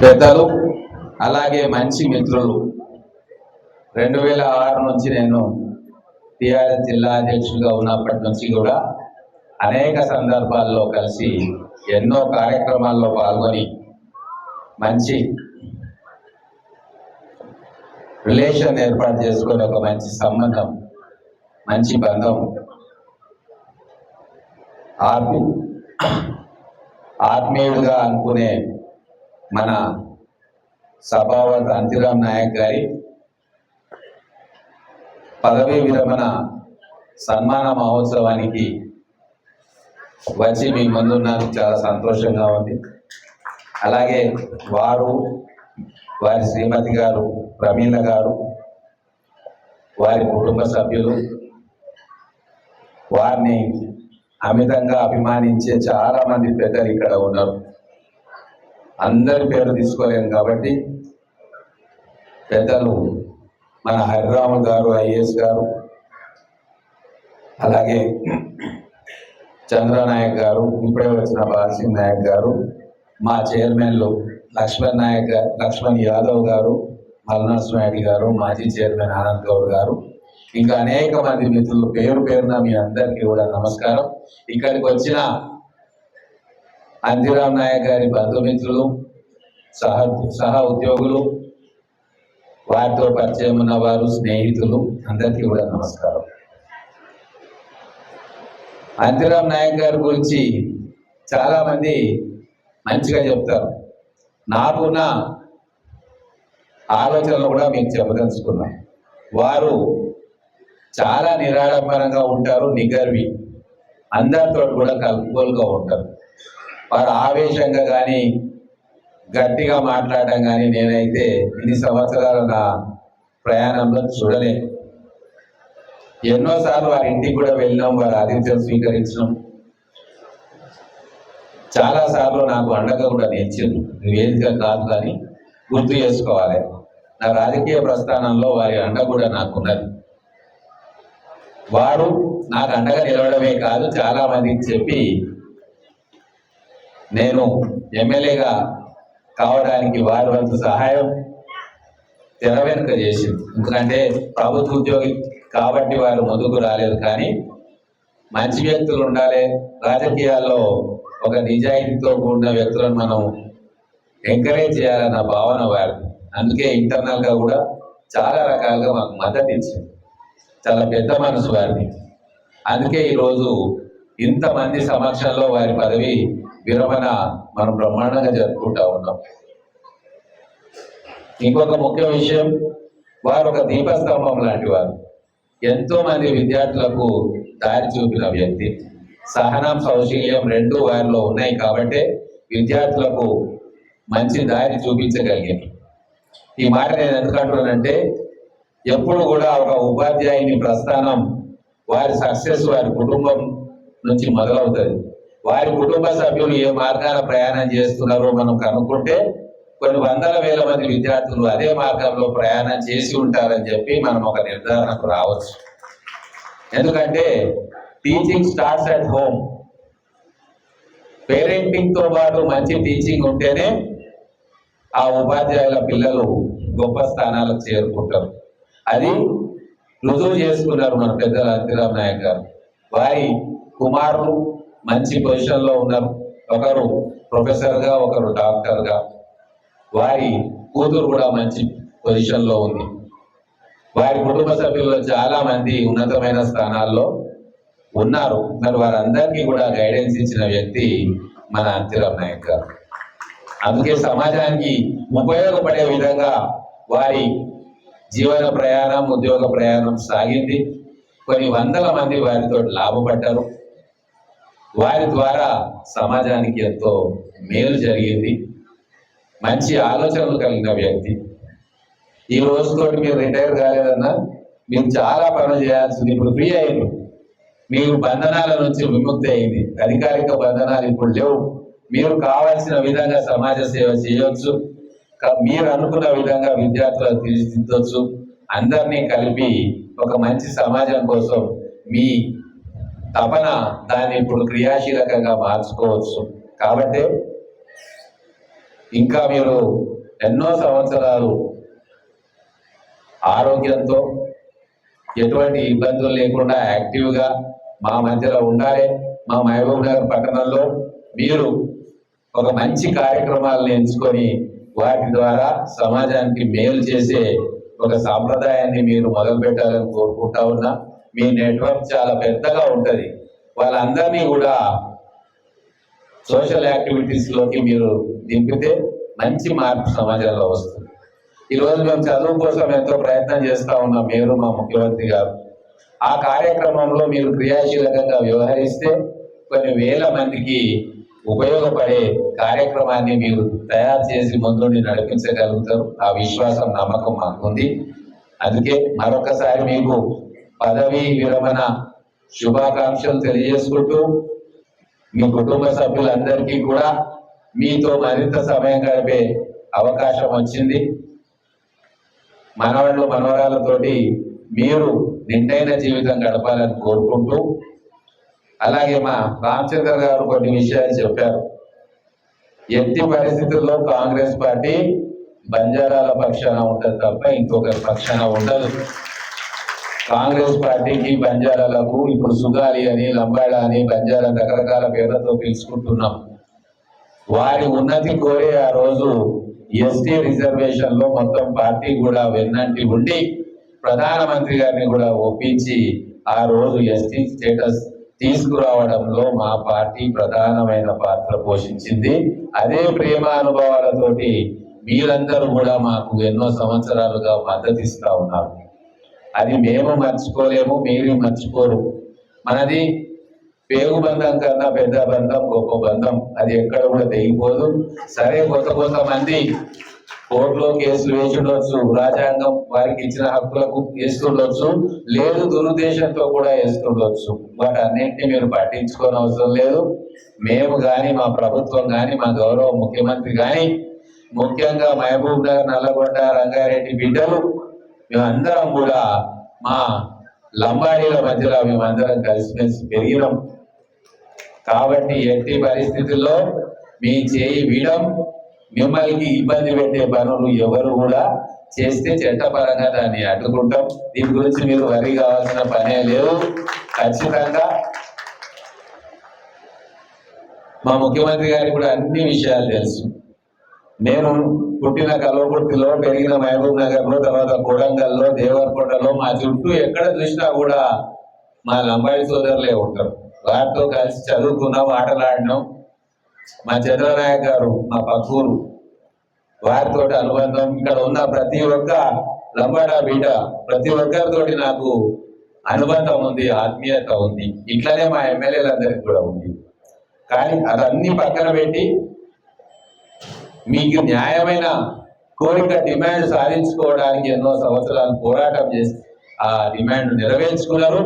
పెద్దలు అలాగే మంచి మిత్రులు. రెండు వేల ఆరు నుంచి నేను టిఆర్ఎస్ జిల్లా అధ్యక్షుడిగా ఉన్నప్పటి నుంచి కూడా అనేక సందర్భాల్లో కలిసి ఎన్నో కార్యక్రమాల్లో పాల్గొని మంచి రిలేషన్ ఏర్పాటు చేసుకొని ఒక మంచి సంబంధం మంచి బంధం ఆత్మీ ఆత్మీయుడిగా అనుకునే మన సభావత అంతిరామ్ నాయక్ గారి పదవీ విరమణ సన్మాన మహోత్సవానికి వచ్చి మీ ముందున్నందుకు చాలా సంతోషంగా ఉంది. అలాగే వారు వారి శ్రీమతి గారు ప్రమీల గారు వారి కుటుంబ సభ్యులు వారిని అమితంగా అభిమానించే చాలా మంది పెద్దలు ఇక్కడ ఉన్నారు. అందరి పేరు తీసుకోలేము కాబట్టి పెద్దలు మన హరిరాము గారు ఐఏఎస్ గారు అలాగే చంద్రనాయక్ గారు ఇప్పుడే వచ్చిన బాలసింగ్ నాయక్ గారు మా చైర్మన్లు లక్ష్మణ్ నాయక్ లక్ష్మణ్ యాదవ్ గారు మల్నాథ్ నాయుడు గారు మాజీ చైర్మన్ ఆనంద్ గౌడ్ గారు ఇంకా అనేక మంది మిత్రులు పేరు పేరున మీ అందరికీ కూడా నమస్కారం. ఇక్కడికి వచ్చిన అంజిరామ్ నాయక్ గారి బంధుమిత్రులు సహ సహ ఉద్యోగులు వారితో పరిచయం ఉన్న వారు స్నేహితులు అందరికీ కూడా నమస్కారం. అంతిరామ్ నాయక్ గారి గురించి చాలామంది మంచిగా చెప్తారు. నాకున్న ఆలోచనలు కూడా మీకు చెప్పదలుచుకున్నాం వారు చాలా నిరాడంబరంగా ఉంటారు నిగర్వి. అందరితో కూడా కలుపుకోలుగా ఉంటారు. వారు ఆవేశంగా కానీ గట్టిగా మాట్లాడడం కానీ నేనైతే ఇన్ని సంవత్సరాల నా ప్రయాణంలో చూడలేదు. ఎన్నోసార్లు వారి ఇంటికి కూడా వెళ్ళినాం వారి ఆతిథ్యం స్వీకరించడం చాలా సార్లు నాకు అండగా కూడా నేర్చింది వేదిక కాదు కానీ గుర్తు చేసుకోవాలి. నా రాజకీయ ప్రస్థానంలో వారి అండ కూడా నాకున్నది. వారు నాకు అండగా నిలవడమే కాదు చాలామందికి చెప్పి నేను ఎమ్మెల్యేగా కావడానికి వారి వంతు సహాయం తెర వెనుక చేసింది. ఎందుకంటే ప్రభుత్వ ఉద్యోగి కాబట్టి వారు ముందుకు రాలేదు. కానీ మంచి వ్యక్తులు ఉండాలి. రాజకీయాల్లో ఒక నిజాయితీతో కూడిన వ్యక్తులను మనం ఎంకరేజ్ చేయాలన్న భావన వారిది. అందుకే ఇంటర్నల్గా కూడా చాలా రకాలుగా మాకు మద్దతు ఇచ్చింది. చాలా పెద్ద మనసు వారిది. అందుకే ఈరోజు ఇంతమంది సమక్షంలో వారి పదవి విరమణ మనం బ్రహ్మాండంగా జరుపుకుంటా ఉన్నాం. ఇంకొక ముఖ్య విషయం వారు ఒక దీపస్తంభం లాంటి వారు. ఎంతో మంది విద్యార్థులకు దారి చూపిన వ్యక్తి. సహనం సౌశీల్యం రెండు వారిలో ఉన్నాయి కాబట్టి విద్యార్థులకు మంచి దారి చూపించగలిగారు. ఈ మాట నేను ఎందుకు అంటున్నానంటే ఎప్పుడు కూడా ఒక ఉపాధ్యాయుని ప్రస్థానం వారి సక్సెస్ వారి కుటుంబం నుంచి మొదలవుతుంది. వారి కుటుంబ సభ్యులు ఏ మార్గాల ప్రయాణం చేస్తున్నారో మనం కనుక్కుంటే కొన్ని వందల వేల మంది విద్యార్థులు అదే మార్గంలో ప్రయాణం చేసి ఉంటారని చెప్పి మనం ఒక నిర్ధారణకు రావచ్చు. ఎందుకంటే టీచింగ్ స్టార్ట్స్ అట్ హోమ్ పేరెంటింగ్తో పాటు మంచి టీచింగ్ ఉంటేనే ఆ ఉపాధ్యాయుల పిల్లలు గొప్ప స్థానాలకు చేరుకుంటారు. అది రుజువు చేసుకున్నారు మన పెద్దల అంతిరామ్ నాయక్ గారు. వారి కుమారులు మంచి పొజిషన్లో ఉన్నారు. ఒకరు ప్రొఫెసర్గా ఒకరు డాక్టర్గా వారి కూతురు కూడా మంచి పొజిషన్లో ఉంది. వారి కుటుంబ సభ్యుల్లో చాలా మంది ఉన్నతమైన స్థానాల్లో ఉన్నారు. మరి వారందరికీ కూడా గైడెన్స్ ఇచ్చిన వ్యక్తి మన అంతిరామ్ నాయక్ గారు. అందుకే సమాజానికి ఉపయోగపడే విధంగా వారి జీవన ప్రయాణం ఉద్యోగ ప్రయాణం సాగింది. కొన్ని వందల మంది వారితో లాభపడ్డారు. వారి ద్వారా సమాజానికి ఎంతో మేలు జరిగింది. మంచి ఆలోచనలు కలిగిన వ్యక్తి. ఈ రోజుతో మీరు రిటైర్ కాలేదన్నా మీరు చాలా పనులు చేయాల్సింది ఇప్పుడు ఫ్రీ అయింది మీరు బంధనాల నుంచి విముక్తి అయింది. అధికారిక బంధనాలు ఇప్పుడు లేవు. మీరు కావాల్సిన విధంగా సమాజ సేవ చేయవచ్చు మీరు అనుకున్న విధంగా విద్యార్థులను తీర్చిదిద్దొచ్చు. అందరినీ కలిపి ఒక మంచి సమాజం కోసం మీ తపన దాన్ని ఇప్పుడు క్రియాశీలకంగా మార్చుకోవచ్చు. కాబట్టి ఇంకా మీరు ఎన్నో సంవత్సరాలు ఆరోగ్యంతో ఎటువంటి ఇబ్బందులు లేకుండా యాక్టివ్గా మా మధ్యలో ఉండాలి. మా మహబూబ్ నగర్ పట్టణంలో మీరు ఒక మంచి కార్యక్రమాలను ఎంచుకొని వాటి ద్వారా సమాజానికి మేలు చేసే ఒక సాంప్రదాయాన్ని మీరు మొదలుపెట్టాలని కోరుకుంటా ఉన్నా. మీ నెట్వర్క్ చాలా పెద్దగా ఉంటుంది. వాళ్ళందరినీ కూడా సోషల్ యాక్టివిటీస్లోకి మీరు దింపితే మంచి మార్పు సమాజంలో వస్తుంది. ఈరోజు మేము చదువు కోసం ఎంతో ప్రయత్నం చేస్తా ఉన్నాం మీరు మా ముఖ్యమంత్రి గారు. ఆ కార్యక్రమంలో మీరు క్రియాశీలకంగా వ్యవహరిస్తే కొన్ని వేల మందికి ఉపయోగపడే కార్యక్రమాన్ని మీరు తయారు చేసి ముందుండి నడిపించగలుగుతారు. ఆ విశ్వాసం నమ్మకం మాకుంది. అందుకే మరొకసారి మీకు పదవీ విరమణ శుభాకాంక్షలు తెలియజేసుకుంటూ మీ కుటుంబ సభ్యులందరికీ కూడా మీతో మరింత సమయం గడిపే అవకాశం వచ్చింది. మనవాళ్ళు మనవరాలతోటి మీరు నిండైన జీవితం గడపాలని కోరుకుంటూ అలాగే మా రామచంద్ర గారు కొన్ని విషయాలు చెప్పారు. ఎట్టి పరిస్థితుల్లో కాంగ్రెస్ పార్టీ బంజారాల పక్షాన ఉంటుంది తప్ప ఇంకొక పక్షాన ఉండదు. కాంగ్రెస్ పార్టీకి బంజారాలకు ఇప్పుడు సుగాలి అని లంబాడ అని బంజారా రకరకాల పేర్లతో పిలుచుకుంటున్నాం. వారి ఉన్నతి కోరే ఆ రోజు ఎస్టీ రిజర్వేషన్లో మొత్తం పార్టీ కూడా వెన్నంటి ఉండి ప్రధానమంత్రి గారిని కూడా ఒప్పించి ఆ రోజు ఎస్టీ స్టేటస్ తీసుకురావడంలో మా పార్టీ ప్రధానమైన పాత్ర పోషించింది. అదే ప్రేమ అనుభవాలతోటి మీరందరూ కూడా మాకు ఎన్నో సంవత్సరాలుగా మద్దతు ఇస్తా ఉన్నారు. అది మేము మర్చిపోలేము మీరు మర్చిపోరు. మనది పేగు బంధం కన్నా పెద్ద బంధం గొప్ప బంధం. అది ఎక్కడ కూడా తెగిపోదు. సరే కొత్త కొత్త మంది కోర్టులో కేసులు వేసుండొచ్చు రాజ్యాంగం వారికి ఇచ్చిన హక్కులకు వేస్తుండొచ్చు లేదు దురుద్దేశంతో కూడా వేస్తుండొచ్చు వాటి అన్నింటినీ మీరు పట్టించుకోని అవసరం లేదు. మేము కానీ మా ప్రభుత్వం కానీ మా గౌరవ ముఖ్యమంత్రి కానీ ముఖ్యంగా మహబూబ్ నగర్ నల్లగొండ రంగారెడ్డి బిడ్డలు మేమందరం కూడా మా లంబాడీల మధ్యలో మేమందరం కలిసిమెలిసి పెరిగినాం. కాబట్టి ఎట్టి పరిస్థితుల్లో మీ చేయి వీడం మిమ్మల్ని ఇబ్బంది పెట్టే పనులు ఎవరు కూడా చేస్తే చట్టపరంగా దాన్ని అడ్డుకుంటాం. దీని గురించి మీరు వరి కావాల్సిన పనే లేవు. ఖచ్చితంగా మా ముఖ్యమంత్రి గారికి కూడా అన్ని విషయాలు తెలుసు. నేను పుట్టిన కల్వకుర్తిలో పెరిగిన మహబూబ్ నగర్లో తర్వాత కొడంగల్లో దేవరకోటలో మా చుట్టూ ఎక్కడ చూసినా కూడా మా లంబాడి సోదరులే ఉంటారు. వారితో కలిసి చదువుకున్నాం ఆటలాడినాం. మా చంద్రనాయక్ గారు మా పక్కూరు వారితో అనుబంధం. ఇక్కడ ఉన్న ప్రతి ఒక్క లంబాడా బీట ప్రతి ఒక్కరితోటి నాకు అనుబంధం ఉంది ఆత్మీయత ఉంది. ఇట్లనే మా ఎమ్మెల్యేలందరికీ కూడా ఉంది. కానీ అదన్నీ పక్కన పెట్టి మీకు న్యాయమైన కోరిక డిమాండ్ సాధించుకోవడానికి ఎన్నో సంవత్సరాలు పోరాటం చేసి ఆ డిమాండ్ నెరవేర్చుకున్నారు.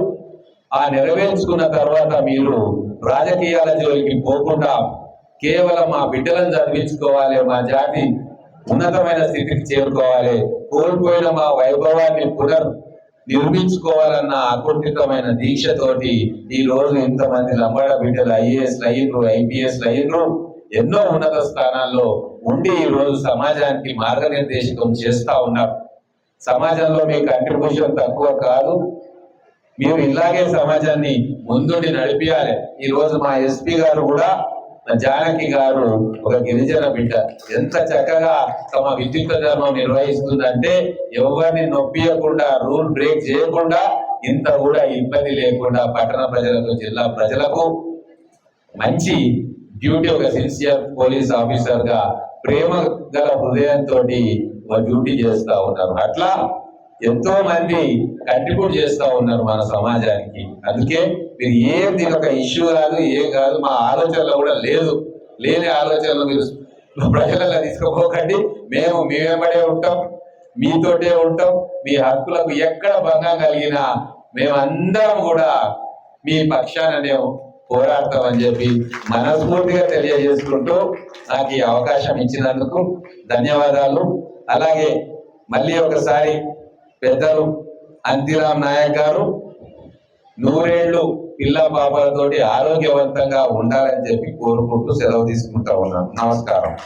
ఆ నెరవేర్చుకున్న తర్వాత మీరు రాజకీయాల జోలికి పోకుండా కేవలం మా బిడ్డలను చదివించుకోవాలి మా జాతి ఉన్నతమైన స్థితికి చేరుకోవాలి కోల్పోయిన మా వైభవాన్ని పునర్ నిర్మించుకోవాలన్న అకుంఠితమైన దీక్షతోటి ఈ రోజు ఇంతమంది లంబాడ బిడ్డలు ఐఏఎస్ అయ్యిండ్రు ఐపీఎస్ అయ్యిండ్రు ఎన్నో ఉన్నత స్థానాల్లో ఉండి ఈ రోజు సమాజానికి మార్గనిర్దేశకం చేస్తా ఉన్నారు. సమాజంలో మీ కంట్రిబ్యూషన్ తక్కువ కాదు. మీరు ఇలాగే సమాజాన్ని ముందుండి నడిపియాలి. ఈ రోజు మా ఎస్పీ గారు కూడా జానకి గారు ఒక గిరిజన బిడ్డ. ఎంత చక్కగా తమ విద్యుత్ ధర్మం నిర్వహిస్తుందంటే ఎవరిని నొప్పియకుండా రూల్ బ్రేక్ చేయకుండా ఇంత కూడా ఇబ్బంది లేకుండా పట్టణ ప్రజలకు జిల్లా ప్రజలకు మంచి డ్యూటీ ఒక సిన్సియర్ పోలీస్ ఆఫీసర్గా ప్రేమ గల హృదయంతో డ్యూటీ చేస్తా ఉన్నారు. అట్లా ఎంతో మంది కంట్రిబ్యూట్ చేస్తా ఉన్నారు మన సమాజానికి. అందుకే మీరు ఏం దీని ఒక ఇష్యూ కాదు ఏం కాదు మా ఆలోచనలో కూడా లేదు. లేని ఆలోచనలు మీరు ప్రజలలో తీసుకుపోకండి మేము మేమేమడే ఉంటాం మీతోటే ఉంటాం. మీ హక్కులకు ఎక్కడ భంగం కలిగినా మేమందరం కూడా మీ పక్షాననే పోరాడతామని చెప్పి మనస్ఫూర్తిగా తెలియజేసుకుంటూ నాకు ఈ అవకాశం ఇచ్చినందుకు ధన్యవాదాలు. అలాగే మళ్ళీ ఒకసారి పెద్దలు అంతిరామ్ నాయక్ గారు నూరేళ్ళు పిల్ల పాపలతోటి ఆరోగ్యవంతంగా ఉండాలని చెప్పి కోరుకుంటూ సెలవు తీసుకుంటా ఉన్నాను. నమస్కారం.